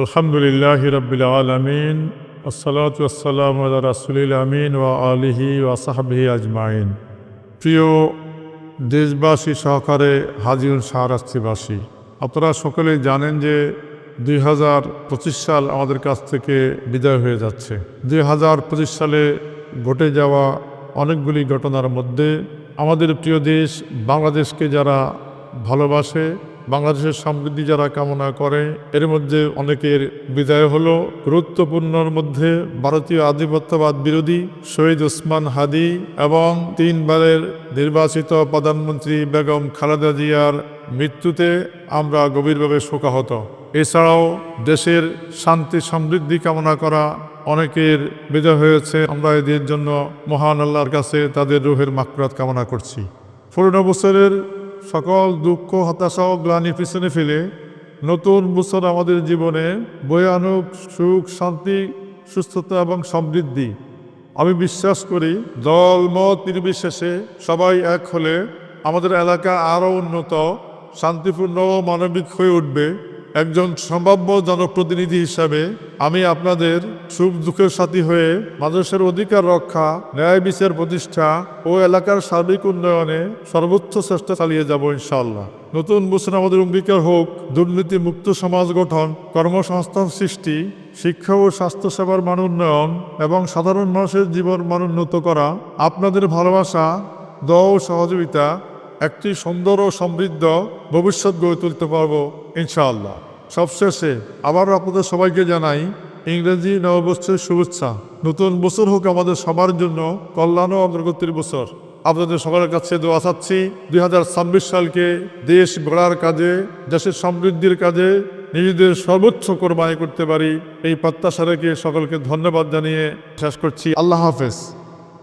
আলহামদুলিল্লাহ রবিল আলমিন, আসসালাত আসসালাম রাসুলিল আমিন ওয়া আলিহি ওয়া সাহাবিহি আজমাইন। প্রিয় দেশবাসী সহকারে হাজিউল শাহরাস্তিবাসী, আপনারা সকলেই জানেন যে দুই হাজার পঁচিশ সাল আমাদের কাছ থেকে বিদায় হয়ে যাচ্ছে। দুই হাজার পঁচিশ সালে ঘটে যাওয়া অনেকগুলি ঘটনার মধ্যে আমাদের প্রিয় দেশ বাংলাদেশকে যারা ভালোবাসে বাংলাদেশের সমৃদ্ধি যারা কামনা করে, এর মধ্যে অনেকের বিদায় হলো গুরুত্বপূর্ণর মধ্যে ভারতীয় আধিপত্যবাদ বিরোধী শহীদ ওসমান হাদি এবং তিনবারের নির্বাচিত প্রধানমন্ত্রী বেগম খালেদা জিয়ার মৃত্যুতে আমরা গভীরভাবে শোকাহত। এছাড়াও দেশের শান্তি, সমৃদ্ধি কামনা করা অনেকের বিদায় হয়েছে। আমরা এদের জন্য মহান আল্লাহর কাছে তাদের রুহের মাকরাত কামনা করছি। পুরনো বছরের সকল দুঃখ, হতাশা ও গ্লানি পিছনে ফেলে নতুন বছর আমাদের জীবনে বয়ে সুখ, শান্তি, সুস্থতা এবং সমৃদ্ধি। আমি বিশ্বাস করি, দল, মত নির্বিশেষে সবাই এক হলে আমাদের এলাকা আরও উন্নত, শান্তিপূর্ণ ও মানবিক হয়ে উঠবে। একজন সম্ভাব্য জনপ্রতিনিধি হিসাবে আমি আপনাদের সুখ দুঃখের সাথী হয়ে মানুষের অধিকার রক্ষা, ন্যায় বিচার প্রতিষ্ঠা ও এলাকার সার্বিক উন্নয়নে সর্বোচ্চ চেষ্টা চালিয়ে যাব ইনশাল্লাহ নতুন বছর আমাদের অঙ্গীকার হোক, দুর্নীতি মুক্ত সমাজ গঠন, কর্মসংস্থান সৃষ্টি, শিক্ষা ও স্বাস্থ্যসেবার মান উন্নয়ন এবং সাধারণ মানুষের জীবন মান উন্নত করা, আপনাদের ভালোবাসা দ ও সহযোগিতা একটি সুন্দর ও সমৃদ্ধ ভবিষ্যৎ গড়ে তুলতে পারব, ইনশাআল্লাহ। সবশেষে আবারও আপনাদের সবাইকে জানাই, ইংরেজি নববর্ষের শুভেচ্ছা। নতুন বছর হোক আমাদের সবার জন্য কল্যাণ ও অগ্রগতির বছর। আপনাদের সকলের কাছে দোয়া চাচ্ছি, দুই হাজার ছাব্বিশ সালকে দেশ গড়ার কাজে, দেশের সমৃদ্ধির কাজে নিজেদের সর্বোচ্চ কোরবানি করতে পারি। এই প্রত্যাশা রেখে সকলকে ধন্যবাদ জানিয়ে শেষ করছি। আল্লাহ হাফেজ।